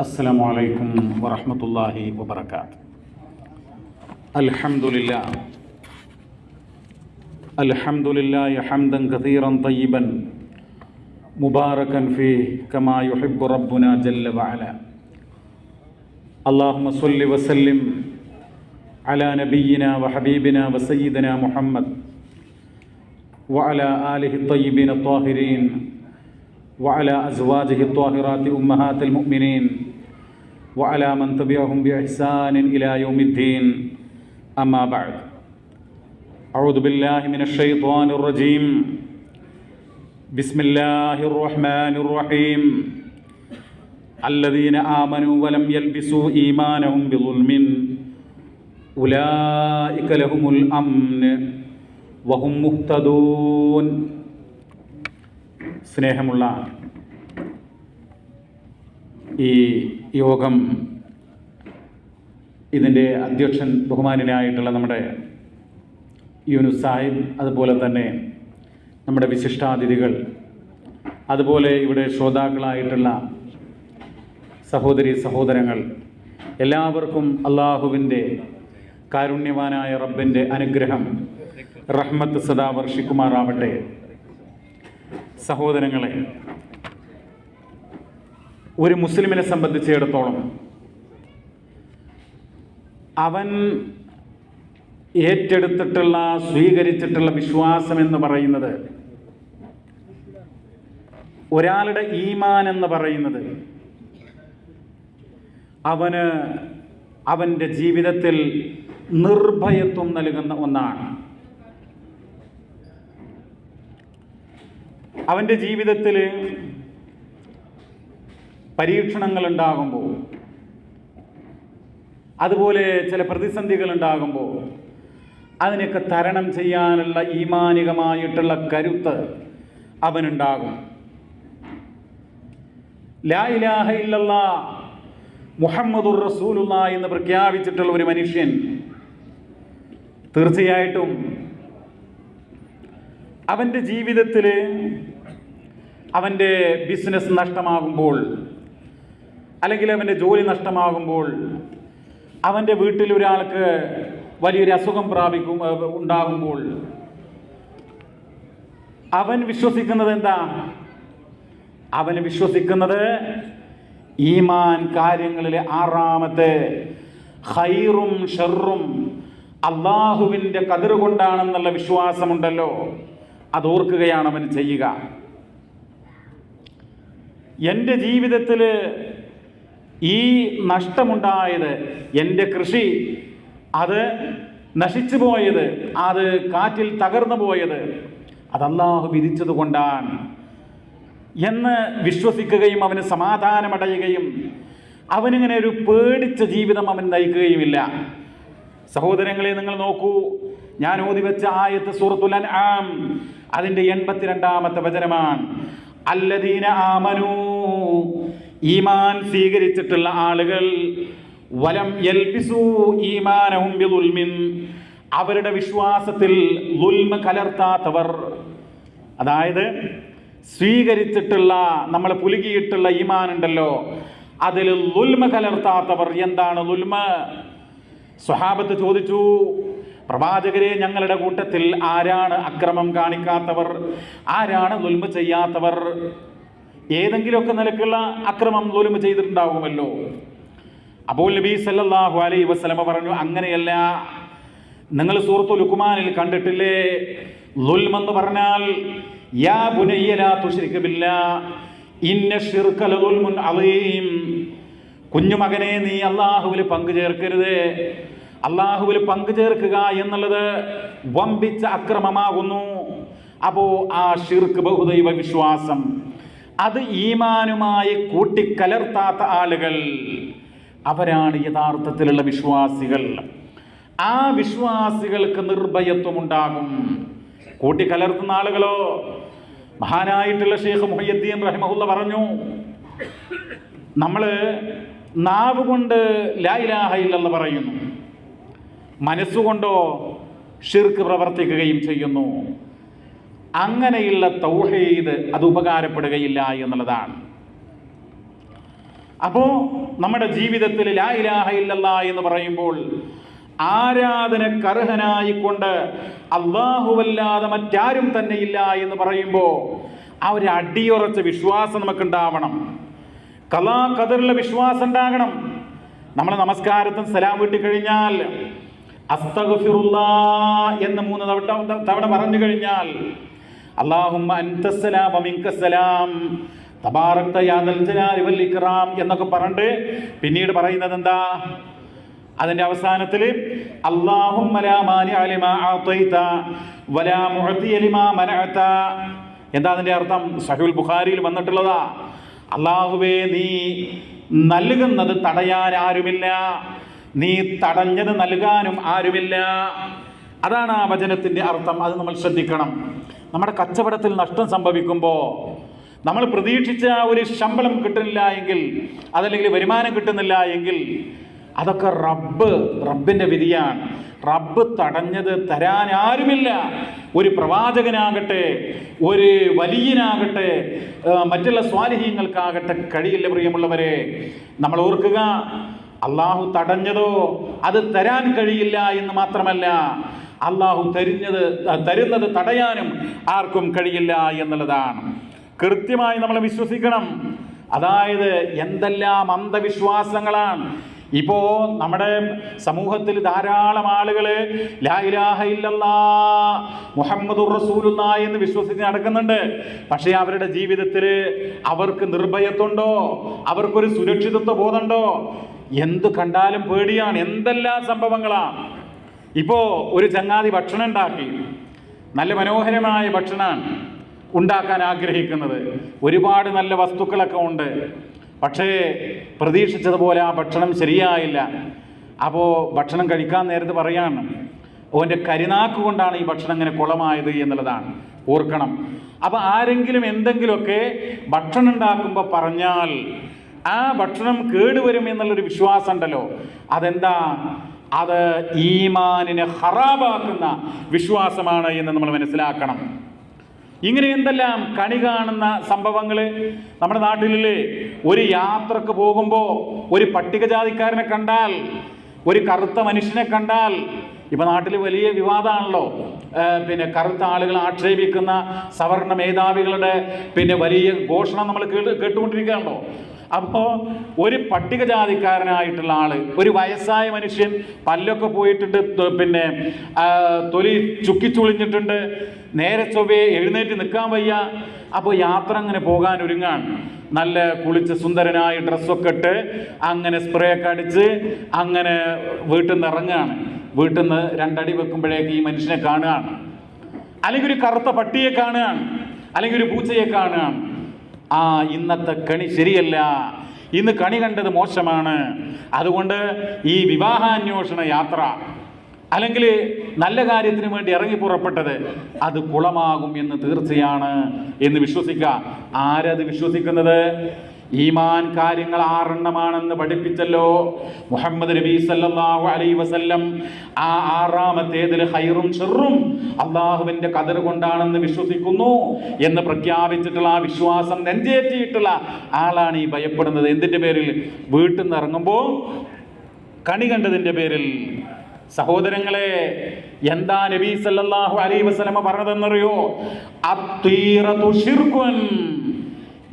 السلام عليكم ورحمة الله وبركاته الحمد لله الحمد لله حمدا كثيرا طيبا مباركا فيه كما يحب ربنا جل وعلا اللهم صل وسلم على نبينا وحبيبنا وسيدنا محمد وعلى آله الطيبين الطاهرين وعلى أزواجه الطاهرات أمهات المؤمنين وعلى من تبعهم بإحسان إلى يوم الدين أما بعد أعوذ بالله من الشيطان الرجيم بسم الله الرحمن الرحيم الذين آمنوا ولم يلبسوا إيمانهم بظلم أولئك لهم الأمن വഹും മുഹ്തദൂൻ സ്നേഹമുള്ള ഈ യോഗം ഇതിന്റെ അധ്യക്ഷൻ ബഹുമാനായിട്ടുള്ള നമ്മുടെ യൂനുസ് സാഹിബ് അതുപോലെ തന്നെ നമ്മുടെ വിശിഷ്ടാതിഥികൾ അതുപോലെ ഇവിടെ ശ്രോതാക്കളായിട്ടുള്ള സഹോദരി സഹോദരങ്ങൾ എല്ലാവർക്കും അള്ളാഹുവിന്റെ കാരുണ്യവാനായ റബ്ബിന്റെ അനുഗ്രഹം റഹ്മത്ത് സദാ വർഷിക്കുമാറാവട്ടെ. സഹോദരങ്ങളെ ഒരു മുസ്ലിമിനെ സംബന്ധിച്ചിടത്തോളം അവൻ ഏറ്റെടുത്തിട്ടുള്ള സ്വീകരിച്ചിട്ടുള്ള വിശ്വാസം എന്ന് പറയുന്നത് ഒരാളുടെ ഈമാൻ എന്ന് പറയുന്നത് അവന് അവന്റെ ജീവിതത്തിൽ നിർഭയത്വം നൽകുന്ന ഒന്നാണ്. അവന്റെ ജീവിതത്തിൽ പരീക്ഷണങ്ങൾ ഉണ്ടാകുമ്പോൾ അതുപോലെ ചില പ്രതിസന്ധികൾ ഉണ്ടാകുമ്പോൾ അതിനൊക്കെ തരണം ചെയ്യാനുള്ള ഈമാനികമായിട്ടുള്ള കരുത്ത് അവനുണ്ടാകും. ലാ ഇലാഹ ഇല്ലല്ലാ മുഹമ്മദുർ റസൂലുള്ള എന്ന് പ്രഖ്യാപിച്ചിട്ടുള്ള ഒരു മനുഷ്യൻ തീർച്ചയായിട്ടും അവന്റെ ജീവിതത്തിൽ അവന്റെ ബിസിനസ് നഷ്ടമാകുമ്പോൾ അല്ലെങ്കിൽ അവന്റെ ജോലി നഷ്ടമാകുമ്പോൾ അവന്റെ വീട്ടിൽ ഒരാൾക്ക് വലിയൊരു അസുഖം പ്രാപിക്കും ഉണ്ടാകുമ്പോൾ അവൻ വിശ്വസിക്കുന്നത് എന്താ? അവൻ വിശ്വസിക്കുന്നത് ഈമാൻ കാര്യങ്ങളിലെ ആറാമത്തെ ഹൈറും ഷെറും അള്ളാഹുവിന്റെ കതിർ കൊണ്ടാണെന്നുള്ള വിശ്വാസമുണ്ടല്ലോ. അതോർക്കുകയാണ് അവൻ ചെയ്യുക. എന്റെ ജീവിതത്തിൽ ഈ നഷ്ടമുണ്ടായത് എന്റെ കൃഷി അത് നശിച്ചു പോയത് അത് കാറ്റിൽ തകർന്നു പോയത് അതല്ലാഹു വിധിച്ചത് കൊണ്ടാണ്. എന്ന് വിശ്വസിക്കുകയും അവന് സമാധാനമടയുകയും അവനിങ്ങനെ ഒരു പേടിച്ച ജീവിതം അവൻ നയിക്കുകയുമില്ല. സഹോദരങ്ങളെ നിങ്ങൾ നോക്കൂ. ഞാൻ ഓതി വെച്ച ആയത്ത് സൂറത്തുൽ അൻആം അതിന്റെ എൺപത്തിരണ്ടാമത്തെ വചനമാണ്. അല്ലദീന ആമനു ഈമാൻ സ്വീകരിച്ചിട്ടുള്ള ആളുകൾ വലം എൽപിസു ഈമാനവും ബിദുൽമിൻ. അവരുടെ വിശ്വാസത്തിൽ ദുൽമ കലർത്താത്തവർ. അതായത് സ്വീകരിച്ചിട്ടുള്ള നമ്മൾ പുലുകിയിട്ടുള്ള ഈമാൻ ഉണ്ടല്ലോ അതിൽ ദുൽമ കലർത്താത്തവർ. എന്താണ് ദുൽമ? സ്വഹാബത്ത് ചോദിച്ചു പ്രവാചകരെ ഞങ്ങളുടെ കൂട്ടത്തിൽ ആരാണ് അക്രമം കാണിക്കാത്തവർ? ആരാണ് ദുൽമ ചെയ്യാത്തവർ? ഏതെങ്കിലുമൊക്കെ നിലക്കുള്ള അക്രമം ലുൽമ ചെയ്തിട്ടുണ്ടാകുമല്ലോ. അപ്പോൾ നബി സല്ലാഹു അലൈ വസ്ലമ പറഞ്ഞു അങ്ങനെയല്ല. നിങ്ങൾ സൂറത്തു ലുക്കുമാനിൽ കണ്ടിട്ടില്ലേ? എന്ന് പറഞ്ഞാൽ യാ ബുനയ്യ ലാ ബില്ലാ ഇന്ന കുഞ്ഞുമകനെ നീ അള്ളാഹുവിൽ പങ്കു ചേർക്കരുത്. അള്ളാഹുവിൽ പങ്കു ചേർക്കുക എന്നുള്ളത് വമ്പിച്ച അക്രമമാകുന്നു. അപ്പോ ആ ഷിർക്ക് ബഹുദൈവ വിശ്വാസം. അത് ഈമാനുമായി കൂട്ടിക്കലർത്താത്ത ആളുകൾ. അവരാണ് യഥാർത്ഥത്തിലുള്ള വിശ്വാസികൾ. ആ വിശ്വാസികൾക്ക് നിർഭയത്വം ഉണ്ടാകും കൂട്ടിക്കലർത്തുന്ന ആളുകളോ? മഹാനായിട്ടുള്ള ഷെയ്ഖ് മുഹയ്യദ്ദീൻ റഹിമഹുല്ല പറഞ്ഞു നമ്മൾ നാവ് കൊണ്ട് ലായിലാഹയില്ലെന്ന് പറയുന്നു. മനസ്സുകൊണ്ടോ ഷിർക്ക് പ്രവർത്തിക്കുകയും ചെയ്യുന്നു. അങ്ങനെയുള്ള തൗഹീദ് അത് ഉപകാരപ്പെടുകയില്ല എന്നുള്ളതാണ്. അപ്പോൾ നമ്മുടെ ജീവിതത്തിൽ ലാ ഇലാഹ ഇല്ലല്ലാ എന്ന് പറയുമ്പോൾ ആരാധന കർഹനായിക്കൊണ്ട് അള്ളാഹുവല്ലാതെ മറ്റാരും തന്നെ ഇല്ല എന്ന് പറയുമ്പോൾ ആ ഒരു അടിയുറച്ച വിശ്വാസം നമുക്കുണ്ടാവണം. കലാ കതിറിലെ വിശ്വാസം ഉണ്ടാകണം. നമ്മൾ നമസ്കാരത്തിന് സലാം വീട്ടി കഴിഞ്ഞാൽ അസ്തഗ്ഫിറുല്ലാ എന്ന് മൂന്ന് തവണ തവണ പറഞ്ഞു കഴിഞ്ഞാൽ വൽ എന്നൊക്കെ പറഞ്ഞിട്ട് പിന്നീട് പറയുന്നത് എന്താ? അതിന്റെ അവസാനത്തിൽ എന്താ അതിന്റെ അർത്ഥം? സഹുൽ ബുഖാരിയിൽ വന്നിട്ടുള്ളതാ. അള്ളാഹുവേ നീ നൽകുന്നത് തടയാൻ ആരുമില്ല. നീ തടഞ്ഞത് നൽകാനും ആരുമില്ല. അതാണ് ആ വചനത്തിന്റെ അർത്ഥം. അത് നമ്മൾ ശ്രദ്ധിക്കണം. നമ്മുടെ കച്ചവടത്തിൽ നഷ്ടം സംഭവിക്കുമ്പോൾ നമ്മൾ പ്രതീക്ഷിച്ച ഒരു ശമ്പളം കിട്ടുന്നില്ല എങ്കിൽ അതല്ലെങ്കിൽ വരുമാനം കിട്ടുന്നില്ല എങ്കിൽ അതൊക്കെ റബ്ബ് റബ്ബിന്റെ വിധിയാണ്. റബ്ബ് തടഞ്ഞത് തരാൻ ആരുമില്ല. ഒരു പ്രവാചകനാകട്ടെ ഒരു വലിയനാകട്ടെ മറ്റുള്ള സ്വാലിഹീങ്ങൾക്കാകട്ടെ കഴിയില്ല പ്രിയമുള്ളവരെ. നമ്മൾ ഓർക്കുക അള്ളാഹു തടഞ്ഞതോ അത് തരാൻ കഴിയില്ല എന്ന് മാത്രമല്ല അള്ളാഹു തരിഞ്ഞത് തരുന്നത് തടയാനും ആർക്കും കഴിയില്ല എന്നുള്ളതാണ്. കൃത്യമായി നമ്മൾ വിശ്വസിക്കണം. അതായത് എന്തെല്ലാം അന്ധവിശ്വാസങ്ങളാണ്. ഇപ്പോ നമ്മുടെ സമൂഹത്തിൽ ധാരാളം ആളുകൾ മുഹമ്മദുർ എന്ന് വിശ്വസിച്ച് നടക്കുന്നുണ്ട്. പക്ഷേ അവരുടെ ജീവിതത്തിൽ അവർക്ക് നിർഭയത്വമുണ്ടോ? അവർക്കൊരു സുരക്ഷിതത്വ ബോധമുണ്ടോ? എന്ത് കണ്ടാലും പേടിയാണ്. എന്തെല്ലാം സംഭവങ്ങളാണ്? ഇപ്പോ ഒരു ചങ്ങാതി ഭക്ഷണം ഉണ്ടാക്കി. നല്ല മനോഹരമായ ഭക്ഷണമാണ് ഉണ്ടാക്കാൻ ആഗ്രഹിക്കുന്നത്. ഒരുപാട് നല്ല വസ്തുക്കളൊക്കെ ഉണ്ട്. പക്ഷേ പ്രതീക്ഷിച്ചതുപോലെ ആ ഭക്ഷണം ശരിയായില്ല. അപ്പോൾ ഭക്ഷണം കഴിക്കാൻ നേരത്ത് പറയാണ് ഓന്റെ കരിനാക്ക് കൊണ്ടാണ് ഈ ഭക്ഷണം ഇങ്ങനെ കുളമായത് എന്നുള്ളതാണ്. ഓർക്കണം. അപ്പോൾ ആരെങ്കിലും എന്തെങ്കിലുമൊക്കെ ഭക്ഷണം ഉണ്ടാക്കുമ്പോൾ പറഞ്ഞാൽ ആ ഭക്ഷണം കേടുവരും എന്നുള്ളൊരു വിശ്വാസം ഉണ്ടല്ലോ അതെന്താ? അത് ഈമാനിനെ ഹറാബാക്കുന്ന വിശ്വാസമാണ് എന്ന് നമ്മൾ മനസ്സിലാക്കണം. ഇങ്ങനെ എന്തെല്ലാം കണി കാണുന്ന സംഭവങ്ങൾ നമ്മുടെ നാട്ടിലില്ലേ? ഒരു യാത്രയ്ക്ക് പോകുമ്പോൾ ഒരു പട്ടികജാതിക്കാരനെ കണ്ടാൽ ഒരു കറുത്ത മനുഷ്യനെ കണ്ടാൽ ഇപ്പൊ നാട്ടിൽ വലിയ വിവാദമാണല്ലോ പിന്നെ കറുത്ത ആളുകൾ ആക്ഷേപിക്കുന്ന സവർണ മേധാവികളുടെ പിന്നെ വലിയ ഘോഷണം നമ്മൾ കേട്ട് കേട്ടുകൊണ്ടിരിക്കുകയാണല്ലോ. അപ്പോൾ ഒരു പട്ടികജാതിക്കാരനായിട്ടുള്ള ആൾ ഒരു വയസ്സായ മനുഷ്യൻ പല്ലൊക്കെ പോയിട്ടുണ്ട് പിന്നെ തൊലി ചുക്കിച്ചുളിഞ്ഞിട്ടുണ്ട് നേരെ ചൊവ്വയെ എഴുന്നേറ്റ് നിൽക്കാൻ വയ്യ അപ്പോൾ യാത്ര അങ്ങനെ പോകാൻ ഒരുങ്ങാണ്. നല്ല കുളിച്ച് സുന്ദരനായി ഡ്രസ്സൊക്കെ ഇട്ട് അങ്ങനെ സ്പ്രേ ഒക്കെ അടിച്ച് അങ്ങനെ വീട്ടിൽ നിന്ന് ഇറങ്ങുകയാണ് വീട്ടിൽ നിന്ന് രണ്ടടി വെക്കുമ്പോഴേക്ക് ഈ മനുഷ്യനെ കാണുകയാണ്. അല്ലെങ്കിൽ ഒരു കറുത്ത പട്ടിയെ കാണുകയാണ് അല്ലെങ്കിൽ ഒരു പൂച്ചയെ കാണുകയാണ്. ആ ഇന്നത്തെ കണി ശരിയല്ല. ഇന്ന് കണി കണ്ടത് മോശമാണ്. അതുകൊണ്ട് ഈ വിവാഹാന്വേഷണ യാത്ര അല്ലെങ്കിൽ നല്ല കാര്യത്തിന് വേണ്ടി ഇറങ്ങി പുറപ്പെട്ടത് അത് കുളമാകും എന്ന് തീർച്ചയാണ് എന്ന് വിശ്വസിക്കുക. ആരത് വിശ്വസിക്കുന്നത്? ഈമാൻ കാര്യങ്ങൾ ആറെണ്ണമാണെന്ന് പഠിപ്പിച്ചല്ലോ. മുഹമ്മദ് നബി സല്ലല്ലാഹു അലൈഹി വസല്ലം ആ ആറാമത്തേതിൽ ഹൈറും ഷെറും അള്ളാഹുവിന്റെ കതിർ കൊണ്ടാണെന്ന് വിശ്വസിക്കുന്നു എന്ന് പ്രഖ്യാപിച്ചിട്ടുള്ള ആ വിശ്വാസം നെഞ്ചേറ്റിയിട്ടുള്ള ആളാണ് ഈ ഭയപ്പെടുന്നത്. എന്തിന്റെ പേരിൽ? വീട്ടിൽ നിന്ന് ഇറങ്ങുമ്പോൾ കണി കണ്ടതിന്റെ പേരിൽ. സഹോദരങ്ങളെ എന്താ നബി സല്ലല്ലാഹു അലൈഹി വസല്ലമ പറഞ്ഞതെന്നറിയോ? അത്തീറതു ശിർക്കുൻ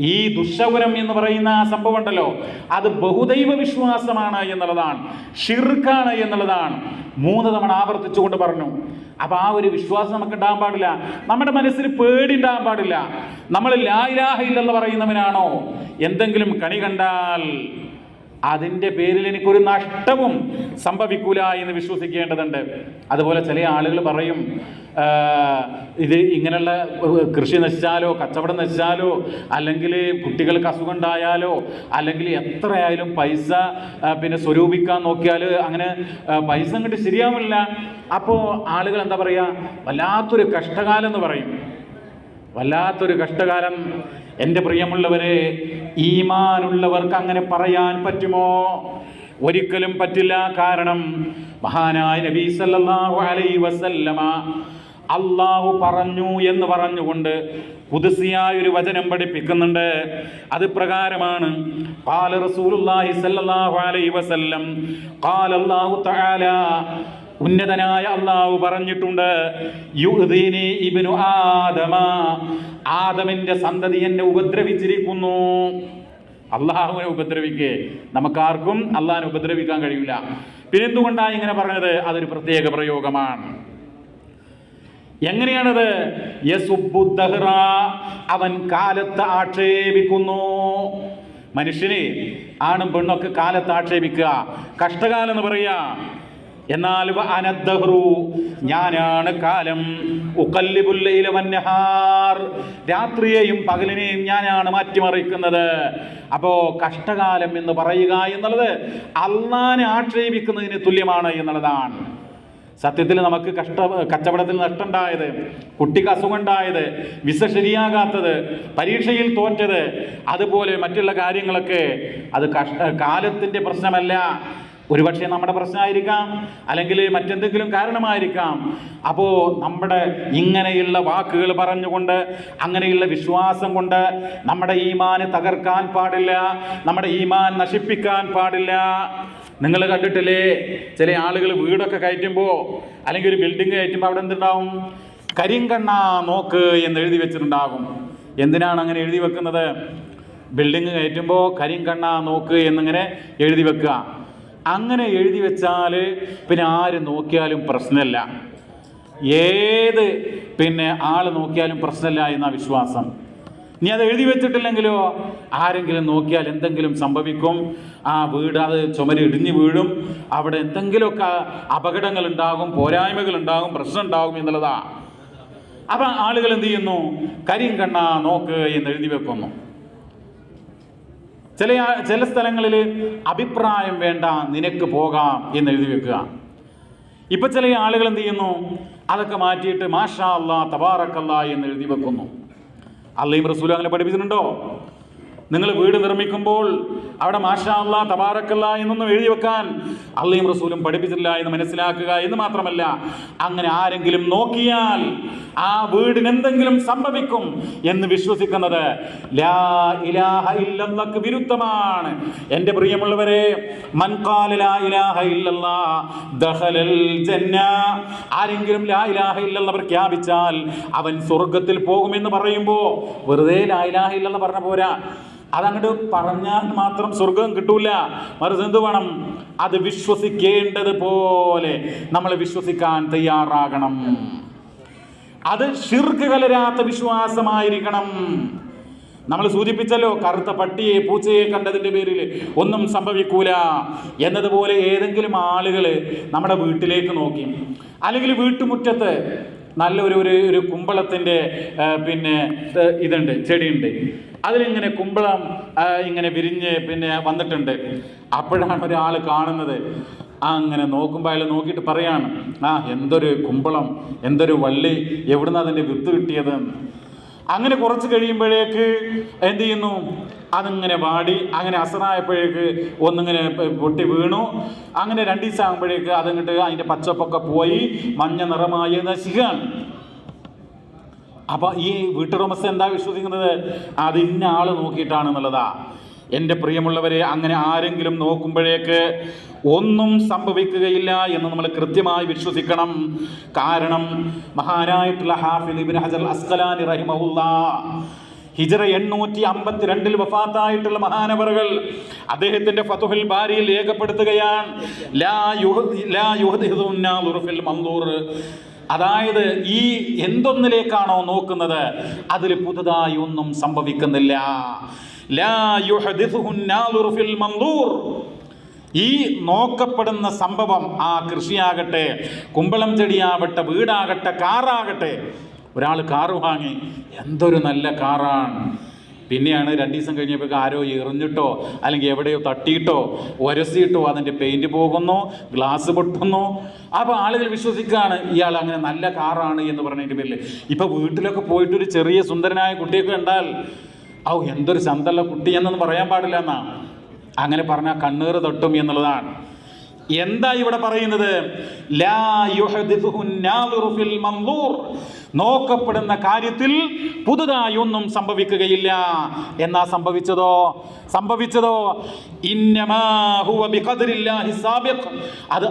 ഈ ദുശ്ശകുരം എന്ന് പറയുന്ന ആ സംഭവം ഉണ്ടല്ലോ അത് ബഹുദൈവ വിശ്വാസമാണ് എന്നുള്ളതാണ്. ഷിർക്കാണ് എന്നുള്ളതാണ്. മൂന്ന് തവണ ആവർത്തിച്ചുകൊണ്ട് പറഞ്ഞു. അപ്പൊ ആ ഒരു വിശ്വാസം നമുക്ക് ഉണ്ടാകാൻ പാടില്ല. നമ്മുടെ മനസ്സിൽ പേടി ഉണ്ടാകാൻ പാടില്ല. നമ്മൾ ലായിലാഹ ഇല്ലെന്ന് പറയുന്നവനാണോ? എന്തെങ്കിലും കണി കണ്ടാൽ അതിന്റെ പേരിൽ എനിക്കൊരു നഷ്ടവും സംഭവിക്കൂല എന്ന് വിശ്വസിക്കേണ്ടതുണ്ട്. അതുപോലെ ചില ആളുകൾ പറയും ഇത് ഇങ്ങനെയുള്ള കൃഷി നശിച്ചാലോ കച്ചവടം നശിച്ചാലോ അല്ലെങ്കിൽ കുട്ടികൾക്ക് അസുഖം ഉണ്ടായാലോ അല്ലെങ്കിൽ എത്രയായാലും പൈസ പിന്നെ സ്വരൂപിക്കാൻ നോക്കിയാൽ അങ്ങനെ പൈസ അങ്ങോട്ട് ശരിയാവില്ല. അപ്പോൾ ആളുകൾ എന്താ പറയുക? വല്ലാത്തൊരു കഷ്ടകാലം എന്ന് പറയും. വല്ലാത്തൊരു കഷ്ടകാലം എൻ്റെ പ്രിയമുള്ളവരെ ഈമാനുള്ളവർക്ക് അങ്ങനെ പറയാൻ പറ്റുമോ ഒരിക്കലും പറ്റില്ല കാരണം മഹാനായ നബി സല്ലല്ലാഹു അലൈഹി വസല്ലമ അള്ളാഹു പറഞ്ഞു എന്ന് പറഞ്ഞുകൊണ്ട് കുതിസിയായ ഒരു വചനം പഠിപ്പിക്കുന്നുണ്ട് അത് പ്രകാരമാണ് قال رسول الله صلى الله عليه وسلم قال الله تعالى ഉന്നതനായ അള്ളാഹു പറഞ്ഞിട്ടുണ്ട് ഇബ്നു ആദമ. ആദമിന്റെ സന്തതി എന്നെ ഉപദ്രവിച്ചിരിക്കുന്നു. അള്ളാഹുവിനെ ഉപദ്രവിക്കേ. നമുക്കാർക്കും അള്ളാഹിനെ ഉപദ്രവിക്കാൻ കഴിയില്ല. പിന്നെന്തുകൊണ്ടാണ് ഇങ്ങനെ പറഞ്ഞത്? അതൊരു പ്രത്യേക പ്രയോഗമാണ്. എങ്ങനെയാണത്? അവൻ കാലത്ത് ആക്ഷേപിക്കുന്നു. മനുഷ്യനെ ആണും പെണ്ണൊക്കെ കാലത്ത് ആക്ഷേപിക്കുക. കഷ്ടകാലം എന്ന് പറയാ. എന്നാൽ ഞാനാണ് കാലം. രാത്രിയെയും പകലിനെയും ഞാനാണ് മാറ്റിമറിക്കുന്നത്. അപ്പോ കഷ്ടകാലം എന്ന് പറയുക എന്നുള്ളത് അള്ളാനെ ആക്ഷേപിക്കുന്നതിന് തുല്യമാണ് എന്നുള്ളതാണ്. സത്യത്തിൽ നമുക്ക് കഷ്ട കച്ചവടത്തിൽ നഷ്ടമുണ്ടായത് കുട്ടിക്ക് അസുഖം ഉണ്ടായത് വിസ ശരിയാകാത്തത് പരീക്ഷയിൽ തോറ്റത് അതുപോലെ മറ്റുള്ള കാര്യങ്ങളൊക്കെ അത് കഷ്ട കാലത്തിന്റെ പ്രശ്നമല്ല. ഒരുപക്ഷെ നമ്മുടെ പ്രശ്നമായിരിക്കാം അല്ലെങ്കിൽ മറ്റെന്തെങ്കിലും കാരണമായിരിക്കാം. അപ്പോൾ നമ്മുടെ ഇങ്ങനെയുള്ള വാക്കുകൾ പറഞ്ഞുകൊണ്ട് അങ്ങനെയുള്ള വിശ്വാസം കൊണ്ട് നമ്മുടെ ഈമാന് തകർക്കാൻ പാടില്ല നമ്മുടെ ഈമാൻ നശിപ്പിക്കാൻ പാടില്ല. നിങ്ങൾ കണ്ടിട്ടില്ലേ ചില ആളുകൾ വീടൊക്കെ കയറ്റുമ്പോൾ അല്ലെങ്കിൽ ഒരു ബിൽഡിംഗ് കയറ്റുമ്പോൾ അവിടെ എന്തുണ്ടാവും? കരിങ്കണ്ണ നോക്ക് എന്ന് എഴുതി വെച്ചിട്ടുണ്ടാകും. എന്തിനാണ് അങ്ങനെ എഴുതി വെക്കുന്നത്? ബിൽഡിംഗ് കയറ്റുമ്പോൾ കരിങ്കണ്ണ നോക്ക് എന്നിങ്ങനെ എഴുതി വെക്കുക. അങ്ങനെ എഴുതി വെച്ചാൽ പിന്നെ ആര് നോക്കിയാലും പ്രശ്നമില്ല ഏത് പിന്നെ ആൾ നോക്കിയാലും പ്രശ്നമില്ല എന്ന വിശ്വാസം. നീ അത് എഴുതി വെച്ചിട്ടില്ലെങ്കിലോ? ആരെങ്കിലും നോക്കിയാൽ എന്തെങ്കിലും സംഭവിക്കും. ആ വീട് അത് ചുമര് ഇടിഞ്ഞു വീഴും. അവിടെ എന്തെങ്കിലുമൊക്കെ അപകടങ്ങൾ ഉണ്ടാകും പോരായ്മകൾ ഉണ്ടാകും പ്രശ്നം ഉണ്ടാകും എന്നുള്ളതാ. അപ്പൊ ആളുകൾ എന്ത് ചെയ്യുന്നു? കരിങ്കണ്ണ നോക്ക് എന്ന് എഴുതി വെക്കുന്നു. ചില ചില സ്ഥലങ്ങളിൽ അഭിപ്രായം വേണ്ട നിനക്ക് പോകാം എന്ന് എഴുതി വെക്കുക. ഇപ്പൊ ചില ആളുകൾ എന്ത് ചെയ്യുന്നു? അതൊക്കെ മാറ്റിയിട്ട് മാഷാ അല്ലാ തബാറക്കല്ല എന്ന് എഴുതി വെക്കുന്നു. അള്ളയും റസൂലും അങ്ങനെ പഠിപ്പിച്ചിട്ടുണ്ടോ? നിങ്ങൾ വീട് നിർമ്മിക്കുമ്പോൾ അവിടെ മാഷാ അല്ലാ തബാറക്കല്ല എന്നൊന്നും എഴുതി വെക്കാൻ അള്ളയും റസൂലും പഠിപ്പിച്ചിട്ടില്ല എന്ന് മനസ്സിലാക്കുക എന്ന് മാത്രമല്ല അങ്ങനെ ആരെങ്കിലും നോക്കിയാൽ ആ വീടിന് എന്തെങ്കിലും സംഭവിക്കും എന്ന് വിശ്വസിക്കുന്നത് ലാ ഇലാഹ വിരുദ്ധമാണ്. എന്റെ പ്രിയമുള്ളവരെ ലാ ഇലാഹ ഇല്ലല്ലാ ദഖലൽ ജന്ന. ആരെങ്കിലും ലാ ഇലാഹ പ്രഖ്യാപിച്ചാൽ അവൻ സ്വർഗത്തിൽ പോകുമെന്ന് പറയുമ്പോൾ വെറുതെ ലാ ഇലാഹ ഇല്ലല്ലാഹ് പറഞ്ഞ പോരാ. അതങ്ങോട്ട് പറഞ്ഞാൽ മാത്രം സ്വർഗം കിട്ടൂല. മറിച്ച് എന്ത് വേണം? അത് വിശ്വസിക്കേണ്ടത് പോലെ നമ്മൾ വിശ്വസിക്കാൻ തയ്യാറാകണം. അത് ഷിർക്ക് കലരാത്ത വിശ്വാസമായിരിക്കണം. നമ്മൾ സൂചിപ്പിച്ചല്ലോ കറുത്ത പട്ടിയെ പൂച്ചയെ കണ്ടതിന്റെ പേരിൽ ഒന്നും സംഭവിക്കൂല. എന്നതുപോലെ ഏതെങ്കിലും ആളുകൾ നമ്മുടെ വീട്ടിലേക്ക് നോക്കി അല്ലെങ്കിൽ വീട്ടുമുറ്റത്ത് നല്ല ഒരു ഒരു കുമ്പളത്തിന്റെ പിന്നെ ഇത് ഇതുണ്ട് ചെടിയുണ്ട്. അതിലിങ്ങനെ കുമ്പളം ഇങ്ങനെ വിരിഞ്ഞ് പിന്നെ വന്നിട്ടുണ്ട്. അപ്പോഴാണ് ഒരാൾ കാണുന്നത്. അങ്ങനെ നോക്കുമ്പോൾ അയാൾ നോക്കിയിട്ട് പറയാണ് ആ എന്തൊരു കുമ്പളം എന്തൊരു വള്ളി എവിടുന്ന് അതിന്റെ വിത്ത് കിട്ടിയത്? അങ്ങനെ കുറച്ച് കഴിയുമ്പോഴേക്ക് എന്ത് ചെയ്യുന്നു? അതിങ്ങനെ വാടി അങ്ങനെ അസറായപ്പോഴേക്ക് ഒന്നിങ്ങനെ പൊട്ടി വീണു. അങ്ങനെ രണ്ട് ദിവസം ആകുമ്പോഴേക്ക് അതങ്ങോട്ട് അതിന്റെ പച്ചപ്പൊക്കെ പോയി മഞ്ഞ നിറമായി നശിക്കുകയാണ് അപ്പൊ ഈ വീട്ടുടമസ്ഥ എന്താ വിശ്വസിക്കുന്നത്? അത് ഇന്ന ആൾ നോക്കിയിട്ടാണെന്നുള്ളതാ എന്റെ പ്രിയമുള്ളവരെ അങ്ങനെ ആരെങ്കിലും നോക്കുമ്പോഴേക്ക് ഒന്നും സംഭവിക്കുകയില്ല എന്ന് നമ്മൾ കൃത്യമായി വിശ്വസിക്കണം. കാരണം മഹാനായിട്ടുള്ള ഹാഫിൽ ഇബിൻ ഹജർ അസ്കലാനി റഹിമഹുല്ല ഹിജറ എണ്ണൂറ്റി അമ്പത്തിരണ്ടിൽ വഫാത്തായിട്ടുള്ള മഹാനവറുകൾ അദ്ദേഹത്തിന്റെ ഫതുഹിൽ ബാരിയിൽ രേഖപ്പെടുത്തുകയാണ്. ലാ ലാ അതായത് ഈ എന്തൊന്നിലേക്കാണോ നോക്കുന്നത് അതിൽ പുതുതായി ഒന്നും സംഭവിക്കുന്നില്ല. ഈ നോക്കപ്പെടുന്ന സംഭവം ആ കൃഷിയാകട്ടെ കുമ്പളം ചെടിയാവട്ടെ വീടാകട്ടെ കാറാകട്ടെ ഒരാൾ കാറ് വാങ്ങി. എന്തൊരു നല്ല കാറാണ്. പിന്നെയാണ് രണ്ട് ദിവസം കഴിഞ്ഞപ്പോൾ ആരോ എറിഞ്ഞിട്ടോ അല്ലെങ്കിൽ എവിടെയോ തട്ടിയിട്ടോ ഒരസിയിട്ടോ അതിന്റെ പെയിന്റ് പോകുന്നു ഗ്ലാസ് പൊട്ടുന്നു. അപ്പോൾ ആളുകൾ വിശ്വസിക്കുകയാണ് ഇയാൾ അങ്ങനെ നല്ല കാറാണ് എന്ന് പറഞ്ഞതിന്റെ പേരിൽ. ഇപ്പോൾ വീട്ടിലൊക്കെ പോയിട്ടൊരു ചെറിയ സുന്ദരനായ കുട്ടിയൊക്കെ ഉണ്ടാൽ ഔ എന്തൊരു ചന്തള്ള കുട്ടി എന്നൊന്നും പറയാൻ പാടില്ല എന്നാ. അങ്ങനെ പറഞ്ഞാൽ കണ്ണീർ തൊട്ടും എന്നുള്ളതാണ്. എന്താ ഇവിടെ പറയുന്നത്. നോക്കപ്പെടുന്ന കാര്യത്തിൽ പുതുതായി ഒന്നും സംഭവിക്കുകയില്ല. എന്നാ സംഭവിച്ചതോ? സംഭവിച്ചതോ. അത്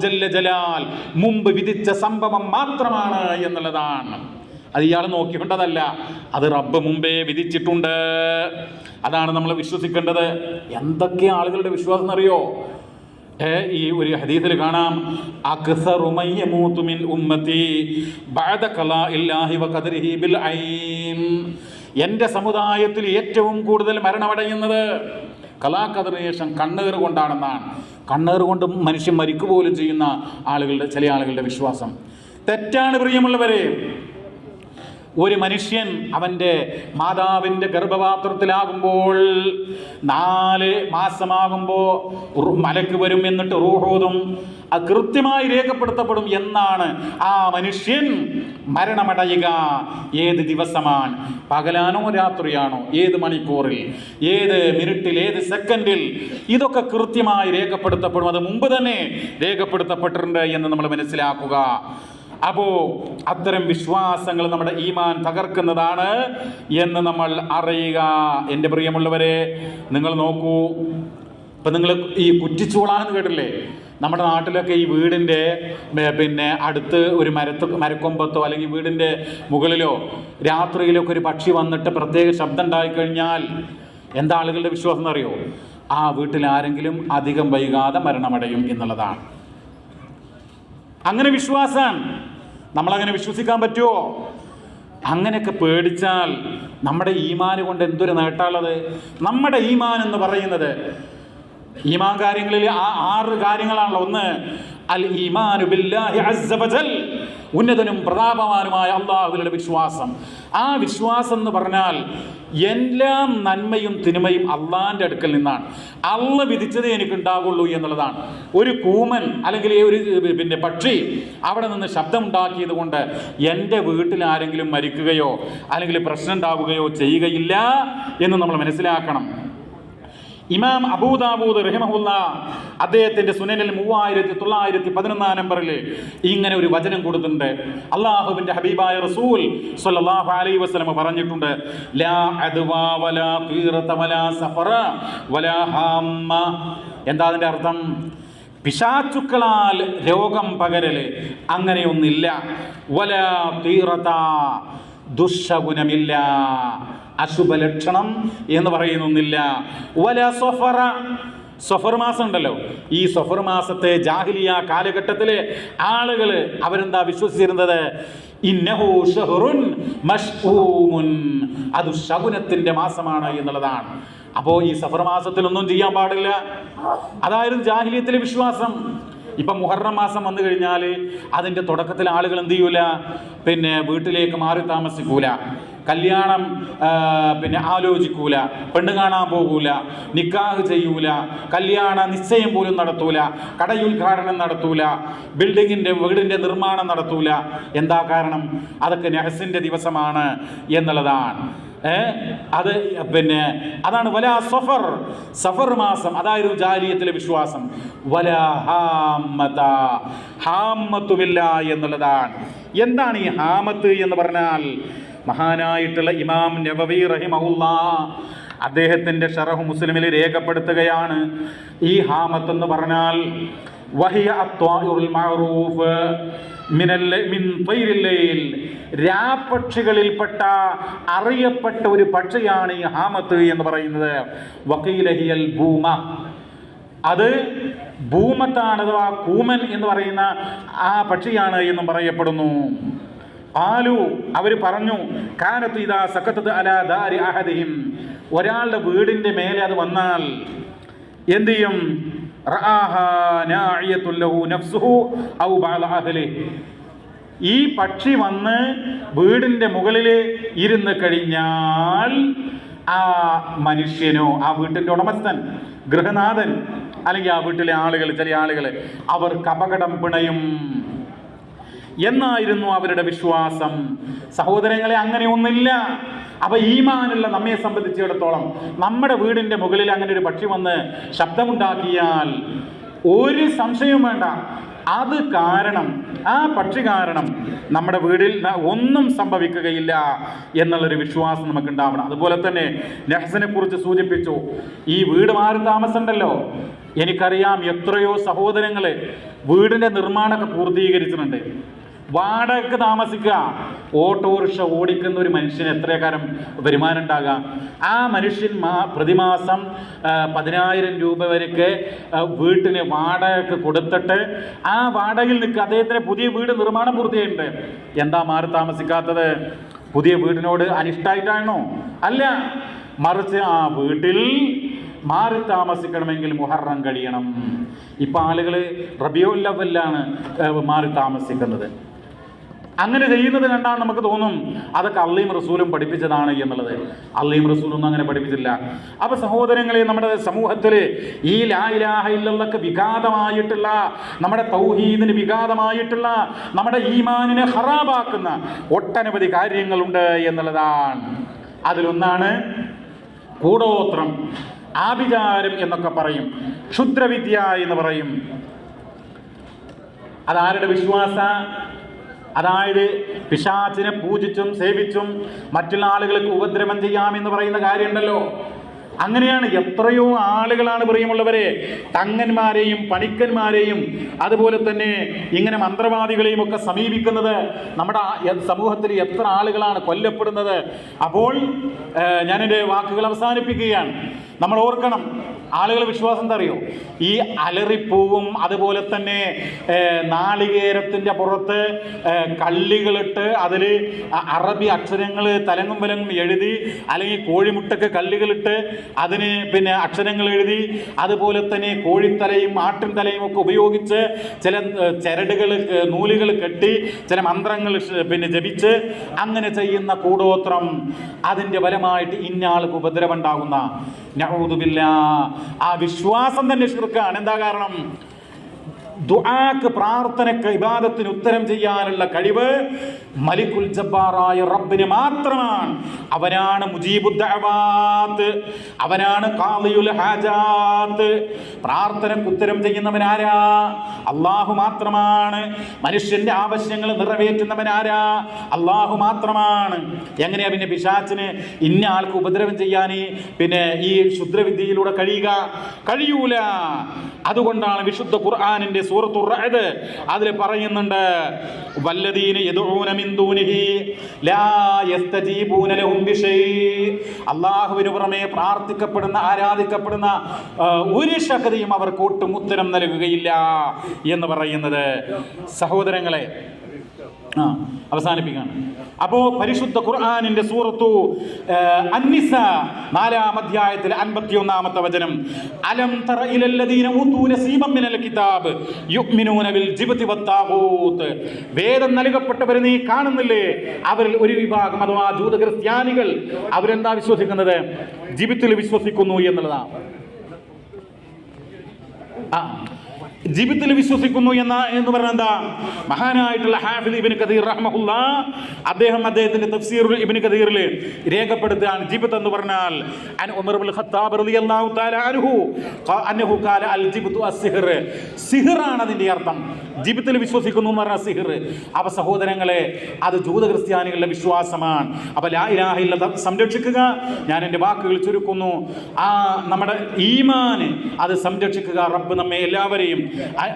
ജല്ല ജലാൽ മുമ്പ് വിധിച്ച സംഭവം മാത്രമാണ് എന്നുള്ളതാണ്. അത് ഇയാൾ നോക്കിക്കൊണ്ടതല്ല. അത് റബ്ബ് മുമ്പേ വിധിച്ചിട്ടുണ്ട്. അതാണ് നമ്മൾ വിശ്വസിക്കേണ്ടത്. എന്തൊക്കെ ആളുകളുടെ വിശ്വാസം എന്നറിയോ ഈ ഒരു ഹദീസിൽ കാണാം. എന്റെ സമുദായത്തിൽ ഏറ്റവും കൂടുതൽ മരണമടയുന്നത് കലാകഥറിന് ശേഷം കണ്ണേറ് കൊണ്ടാണെന്നാണ്. കണ്ണേറ് കൊണ്ട് മനുഷ്യൻ മരിക്കുക പോലും ചെയ്യുന്ന ആളുകളുടെ ചില ആളുകളുടെ വിശ്വാസം. തെറ്റാണ് പ്രിയമുള്ളവരെ. ഒരു മനുഷ്യൻ അവന്റെ മാതാവിന്റെ ഗർഭപാത്രത്തിലാകുമ്പോൾ നാല് മാസമാകുമ്പോൾ മലക്ക് വരും എന്നിട്ട് റൂഹോതും അത് കൃത്യമായി രേഖപ്പെടുത്തപ്പെടും എന്നാണ് ആ മനുഷ്യൻ മരണമടയുക. ഏത് ദിവസമാണ്? പകലാണോ രാത്രിയാണോ? ഏത് മണിക്കൂറിൽ? ഏത് മിനിറ്റിൽ? ഏത് സെക്കൻഡിൽ? ഇതൊക്കെ കൃത്യമായി രേഖപ്പെടുത്തപ്പെടും. അത് മുമ്പ് തന്നെ രേഖപ്പെടുത്തപ്പെട്ടിട്ടുണ്ട് എന്ന് നമ്മൾ മനസ്സിലാക്കുക. അപ്പോ അത്തരം വിശ്വാസങ്ങൾ നമ്മുടെ ഈമാൻ തകർക്കുന്നതാണ് എന്ന് നമ്മൾ അറിയുക. എന്റെ പ്രിയമുള്ളവരെ നിങ്ങൾ നോക്കൂ. ഇപ്പം നിങ്ങൾ ഈ കുറ്റിച്ചൂളാന്ന് കേട്ടില്ലേ നമ്മുടെ നാട്ടിലൊക്കെ ഈ വീടിന്റെ പിന്നെ അടുത്ത് ഒരു മരത്ത് മരക്കൊമ്പത്തോ അല്ലെങ്കിൽ വീടിന്റെ മുകളിലോ രാത്രിയിലൊക്കെ ഒരു പക്ഷി വന്നിട്ട് പ്രത്യേക ശബ്ദം ഉണ്ടായിക്കഴിഞ്ഞാൽ എന്താ ആളുകളുടെ വിശ്വാസം എന്നറിയോ? ആ വീട്ടിൽ ആരെങ്കിലും അധികം വൈകാതെ മരണമടയും എന്നുള്ളതാണ്. അങ്ങനെ വിശ്വാസാണ് നമ്മളങ്ങനെ വിശ്വസിക്കാൻ പറ്റുമോ അങ്ങനെയൊക്കെ പേടിച്ചാൽ നമ്മുടെ ഈമാൻ കൊണ്ട് എന്തൊരു നേട്ടമുള്ളത് നമ്മുടെ ഈമാൻ എന്ന് പറയുന്നത് ഈമാൻ കാര്യങ്ങളിൽ ആ ആറ് കാര്യങ്ങളാണല്ലോ. ഒന്ന് അൽ ഈമാനു ബില്ലാഹി ഉന്നതനും പ്രതാപവാനുമായ അള്ളാഹുവിലുള്ള വിശ്വാസം. ആ വിശ്വാസം എന്ന് പറഞ്ഞാൽ എല്ലാം നന്മയും തിന്മയും അള്ളാഹിന്റെ അടുക്കൽ നിന്നാണ്. അള്ള വിധിച്ചതേ എനിക്ക് ഉണ്ടാകുള്ളൂ എന്നുള്ളതാണ്. ഒരു കൂമൻ അല്ലെങ്കിൽ ഒരു പിന്നെ പക്ഷി അവിടെ നിന്ന് ശബ്ദമുണ്ടാക്കിയത് കൊണ്ട് എന്റെ വീട്ടിൽ ആരെങ്കിലും മരിക്കുകയോ അല്ലെങ്കിൽ പ്രശ്നം ഉണ്ടാവുകയോ ചെയ്യുകയില്ല എന്ന് നമ്മൾ മനസ്സിലാക്കണം. ഇമാം അബൂദാബൂദ് റഹിമഹുല്ല അദ്ദേഹത്തിന്റെ സുനനിൽ മൂവായിരത്തി തൊള്ളായിരത്തി പതിനൊന്നാം നമ്പറിൽ ഇങ്ങനെ ഒരു വചനം കൊടുത്തിട്ടുണ്ട്. അള്ളാഹുവിന്റെ ഹബീബായ റസൂൽ സ്വല്ലല്ലാഹു അലൈഹി വസല്ലം പറഞ്ഞിട്ടുണ്ട്. ലാ അദ്വാ വലാ സഫറ വലാ എന്താ അതിന്റെ അർത്ഥം? പിശാചുക്കളാൽ രോഗം പകരൽ അങ്ങനെയൊന്നില്ല. വലാ തീറത ദുഷഗുണമില്ല അശുഭ ലക്ഷണം എന്ന് പറയുന്നൊന്നില്ല. വല സൊഫറ. സൊഫർ മാസം ഉണ്ടല്ലോ. ഈ സൊഫർ മാസത്തെ ജാഹിലിയ കാലഘട്ടത്തിലെ ആളുകൾ അവരെന്താ വിശ്വസിച്ചിരുന്നത്? അത് ശകുനത്തിന്റെ മാസമാണ് എന്നുള്ളതാണ്. അപ്പോൾ ഈ സഫർ മാസത്തിൽ ഒന്നും ചെയ്യാൻ പാടില്ല. അതായിരുന്നു ജാഹിലിയത്തിലെ വിശ്വാസം. ഇപ്പം മുഹറം മാസം വന്നു കഴിഞ്ഞാൽ അതിന്റെ തുടക്കത്തിൽ ആളുകൾ എന്ത് ചെയ്യൂല? പിന്നെ വീട്ടിലേക്ക് മാറി താമസിക്കൂല. കല്യാണം പിന്നെ ആലോചിക്കൂല പെണ്ണ് കാണാൻ പോകൂല നിക്കാഹ് ചെയ്യൂല കല്യാണ നിശ്ചയം പോലും നടത്തൂല കടയുദ്ഘാടനം നടത്തൂല ബിൽഡിങ്ങിന്റെ വീടിന്റെ നിർമ്മാണം നടത്തൂല. എന്താ കാരണം? അതൊക്കെ നെഹസിന്റെ ദിവസമാണ് എന്നുള്ളതാണ്. അത് പിന്നെ അതാണ് വല സഫർ സഫർ മാസം അതായിരുന്നു ജാലിയത്തിലെ വിശ്വാസം. വല ഹാമത ഹാമത്തുമില്ല എന്നുള്ളതാണ്. എന്താണ് ഈ ഹാമത്ത് എന്ന് പറഞ്ഞാൽ? മഹാനായിട്ടുള്ള ഇമാം നബവി റഹിമഹുല്ല അദ്ദേഹത്തിന്റെ ഷറഹു മുസ്ലിമിൽ രേഖപ്പെടുത്തുകയാണ്. ഈ ഹാമത്ത് എന്ന് പറഞ്ഞാൽ വഹിയ മിൻ രാപ്പക്ഷികളിൽപ്പെട്ട അറിയപ്പെട്ട ഒരു പക്ഷിയാണ് ഈ ഹാമത്ത് എന്ന് പറയുന്നത്. ഭൂമ. അത് ഭൂമത്താണ് അഥവാ കൂമൻ എന്ന് പറയുന്ന ആ പക്ഷിയാണ് എന്നും പറയപ്പെടുന്നു. ആലു അവർ പറഞ്ഞു കാനത്ത് ഇതാ സക്കത്തത് അലാ ദാരി ഒരാളുടെ വീടിന്റെ മേലെ അത് വന്നാൽ എന്ത് ചെയ്യും? ഈ പക്ഷി വന്ന് വീടിന്റെ മുകളിൽ ഇരുന്ന് കഴിഞ്ഞാൽ ആ മനുഷ്യനോ ആ വീട്ടിന്റെ ഉടമസ്ഥൻ ഗൃഹനാഥൻ അല്ലെങ്കിൽ ആ വീട്ടിലെ ആളുകൾ ചെറിയ ആളുകൾ അവർക്ക് അപകടം പിണയും. എന്നായിരുന്നു അവരുടെ വിശ്വാസം. സഹോദരങ്ങളെ അങ്ങനെ ഒന്നില്ല അപ്പൊ ഈമാനുള്ള നമ്മെ സംബന്ധിച്ചിടത്തോളം നമ്മുടെ വീടിന്റെ മുകളിൽ അങ്ങനെ ഒരു പക്ഷി വന്ന് ശബ്ദമുണ്ടാക്കിയാൽ ഒരു സംശയവും വേണ്ട. അത് കാരണം ആ പക്ഷി കാരണം നമ്മുടെ വീടിൽ ഒന്നും സംഭവിക്കുകയില്ല എന്നുള്ളൊരു വിശ്വാസം നമുക്ക് ഉണ്ടാവണം അതുപോലെ തന്നെ നെഹ്സിനെ കുറിച്ച് സൂചിപ്പിച്ചു ഈ വീട് മാറി താമസമുണ്ടല്ലോ. എനിക്കറിയാം എത്രയോ സഹോദരങ്ങളെ വീടിന്റെ നിർമ്മാണമൊക്കെ പൂർത്തീകരിച്ചിട്ടുണ്ട്. വാടകയ്ക്ക് താമസിക്കുക. ഓട്ടോറിക്ഷ ഓടിക്കുന്ന ഒരു മനുഷ്യന് എത്രകാരം വരുമാനം ഉണ്ടാകുക? ആ മനുഷ്യൻ മാ പ്രതിമാസം പതിനായിരം രൂപ വരെയൊക്കെ വീട്ടിന് വാടകയ്ക്ക് കൊടുത്തിട്ട് ആ വാടകയിൽ നിൽക്കുക. അദ്ദേഹത്തിന് പുതിയ വീട് നിർമ്മാണം പൂർത്തിയായിട്ടുണ്ട്. എന്താ മാറി താമസിക്കാത്തത്? പുതിയ വീടിനോട് അനിഷ്ടായിട്ടാണോ? അല്ല മറിച്ച് ആ വീട്ടിൽ മാറി താമസിക്കണമെങ്കിൽ മുഹറം കഴിയണം. ഇപ്പം ആളുകൾ റബിയോ ലെവലിലാണ് മാറി താമസിക്കുന്നത്. അങ്ങനെ ചെയ്യുന്നത് കണ്ടാൽ നമുക്ക് തോന്നും അതൊക്കെ അള്ളിയും റസൂലും പഠിപ്പിച്ചതാണ് എന്നുള്ളത്. അള്ളയും റസൂലൊന്നും അങ്ങനെ പഠിപ്പിച്ചില്ല. അപ്പൊ സഹോദരങ്ങളെ നമ്മുടെ സമൂഹത്തിൽ ഈ ലാ ഇലാഹ വിഘാതമായിട്ടുള്ള നമ്മുടെ തൗഹീദിന് വിഘാതമായിട്ടുള്ള നമ്മുടെ ഈമാനിനെ ഹറാബാക്കുന്ന ഒട്ടനവധി കാര്യങ്ങളുണ്ട് എന്നുള്ളതാണ്. അതിലൊന്നാണ് കൂടോത്രം ആഭിചാരം എന്നൊക്കെ പറയും. ക്ഷുദ്രവിദ്യ എന്ന് പറയും. അതാരുടെ വിശ്വാസ? അതായത് പിശാചിനെ പൂജിച്ചും സേവിച്ചും മറ്റുള്ള ആളുകൾക്ക് ഉപദ്രവം ചെയ്യാമെന്ന് പറയുന്ന കാര്യമുണ്ടല്ലോ. അങ്ങനെയാണ് എത്രയോ ആളുകളാണ് പ്രിയമുള്ളവരെ. തങ്ങന്മാരെയും പണിക്കന്മാരെയും അതുപോലെ തന്നെ ഇങ്ങനെ മന്ത്രവാദികളെയും ഒക്കെ സമീപിക്കുന്നത് നമ്മുടെ സമൂഹത്തിൽ എത്ര ആളുകളാണ് കൊല്ലപ്പെടുന്നത്. അപ്പോൾ ഞാൻ വാക്കുകൾ അവസാനിപ്പിക്കുകയാണ്. നമ്മൾ ഓർക്കണം ആളുകൾ വിശ്വാസം എന്താ അറിയോ? ഈ അലറിപ്പൂവും അതുപോലെ തന്നെ നാളികേരത്തിന്റെ പുറത്ത് കള്ളികളിട്ട് അതിൽ അറബി അക്ഷരങ്ങൾ തലങ്ങും വിലങ്ങും എഴുതി അല്ലെങ്കിൽ കോഴിമുട്ടക്ക് കല്ലുകളിട്ട് അതിന് പിന്നെ അക്ഷരങ്ങൾ എഴുതി അതുപോലെ തന്നെ കോഴിത്തലയും ആട്ടിൻ തലയും ഒക്കെ ഉപയോഗിച്ച് ചില ചരടുകൾ നൂലുകൾ കെട്ടി ചില മന്ത്രങ്ങൾ പിന്നെ ജപിച്ച് അങ്ങനെ ചെയ്യുന്ന കൂടോത്രം അതിന്റെ ഫലമായിട്ട് ഇന്നയാൾക്ക് ഉപദ്രവം ഉണ്ടാകുന്ന ആ വിശ്വാസം തന്നെ ഷിർക്കാണ്. എന്താ കാരണം? ദുആക്ക് പ്രാർത്ഥനയ്ക്ക് ഇബാദത്തിന് ഉത്തരം ചെയ്യാനുള്ള കഴിവ് മലിക്കുൽ ജബ്ബാറായ റബ്ബിന് മാത്രമാണ്. അവനാണ് മുജീബുദ്ദഅവാത്ത് അവനാണ് ഖാദിയുൽ ഹാജാത്ത്. പ്രാർത്ഥനയ്ക്ക് ഉത്തരം ചെയ്യുന്നവൻ ആരാ? അള്ളാഹു മാത്രമാണ്. മനുഷ്യന്റെ ആവശ്യങ്ങൾ നിറവേറ്റുന്നവൻ ആരാ? അള്ളാഹു മാത്രമാണ്. എങ്ങനെയാ പിന്നെ പിശാച്ചിന് ഇന്ന ആൾക്ക് ഉപദ്രവം ചെയ്യാൻ പിന്നെ ഈ ക്ഷുദ്രവിദ്യയിലൂടെ കഴിയുക? കഴിയൂല. അതുകൊണ്ടാണ് വിശുദ്ധ ഖുർആാനിന്റെ സൂറത്തു റഅദ് അതിൽ പറയുന്നുണ്ട് വല്ലദീന യദഊന മിൻ ലാ യസ്തജീബൂന ലഹും പുറമെ പ്രാർത്ഥിക്കപ്പെടുന്ന ആരാധിക്കപ്പെടുന്ന ഒരു ശക്തിയും അവർക്ക് ഒട്ടും ഉത്തരം നൽകുകയില്ല എന്ന് പറയുന്നത്. സഹോദരങ്ങളെ ആ അവസാനിപ്പിക്കുകയാണ്. അപ്പോ പരിശുദ്ധ ഖുർആാനിന്റെ സൂറത്തു അന്നിസ നാലാം അധ്യായത്തിൽ അൻപത്തി ഒന്നാമത്തെ വചനം. അലം തറ ഇലല്ലദീന ഊതൂന സീമം മിനൽ കിതാബ് യുഅ്മിനൂന ബിൽ ജിബ്തി വത്താഹൂത്ത് വേദം നൽകപ്പെട്ടവർ നീ കാണുന്നില്ലേ? അവരിൽ ഒരു വിഭാഗം അഥവാ ജൂത ക്രിസ്ത്യാനികൾ അവരെന്താ വിശ്വസിക്കുന്നത്? ജിബിത്തിൽ വിശ്വസിക്കുന്നു എന്നുള്ളതാണ് ആ ജീവിതത്തിൽ വിശ്വസിക്കുന്നു എന്ന എന്ന് പറഞ്ഞ എന്താ? മഹാനായിട്ടുള്ള ഹാഫിദ് ഇബിൻ കദീർ റഹ്മുല്ല അദ്ദേഹം അദ്ദേഹത്തിന്റെ തഫ്സീർ ഇബിൻ കദീറിൽ രേഖപ്പെടുത്തുകയാണ്. ജിബത്ത് എന്ന് പറഞ്ഞാൽ അൻ ഉമർ ഇബ്നുൽ ഖത്താബ് റളിയല്ലാഹു തആല അൻഹു അൻഹു ഖാല അൽ ജിബ്തു അസ്സിഹ്ർ സിഹ്റാണ് അതിന്റെ അർത്ഥം. ജീവിതത്തിൽ വിശ്വസിക്കുന്നു എന്ന് പറഞ്ഞാൽ സിഹിർ. അവ സഹോദരങ്ങളെ അത് ജൂത ക്രിസ്ത്യാനികളുടെ വിശ്വാസമാണ്. അപ്പൊ ലാ ഇലാഹ ഇല്ല സംരക്ഷിക്കുക. ഞാൻ എന്റെ വാക്കുകൾ ചുരുക്കുന്നു. ആ നമ്മുടെ ഈമാന് അത് സംരക്ഷിക്കുക. റബ്ബ് നമ്മെ എല്ലാവരെയും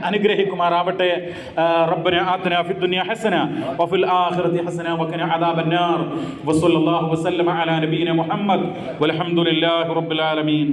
അനുഗ്രഹിക്കുമാറാവട്ടെ ആ, റബ്ബന ആതന ഫി ദുനിയ ഹസന വഫിൽ ആഖിറതി ഹസന വഖന അദാബന്നാർ വസല്ലല്ലാഹു വസല്ലമ അലാ നബീന മുഹമ്മദ് വൽഹംദുലില്ലാഹി റബ്ബിൽ ആലമീൻ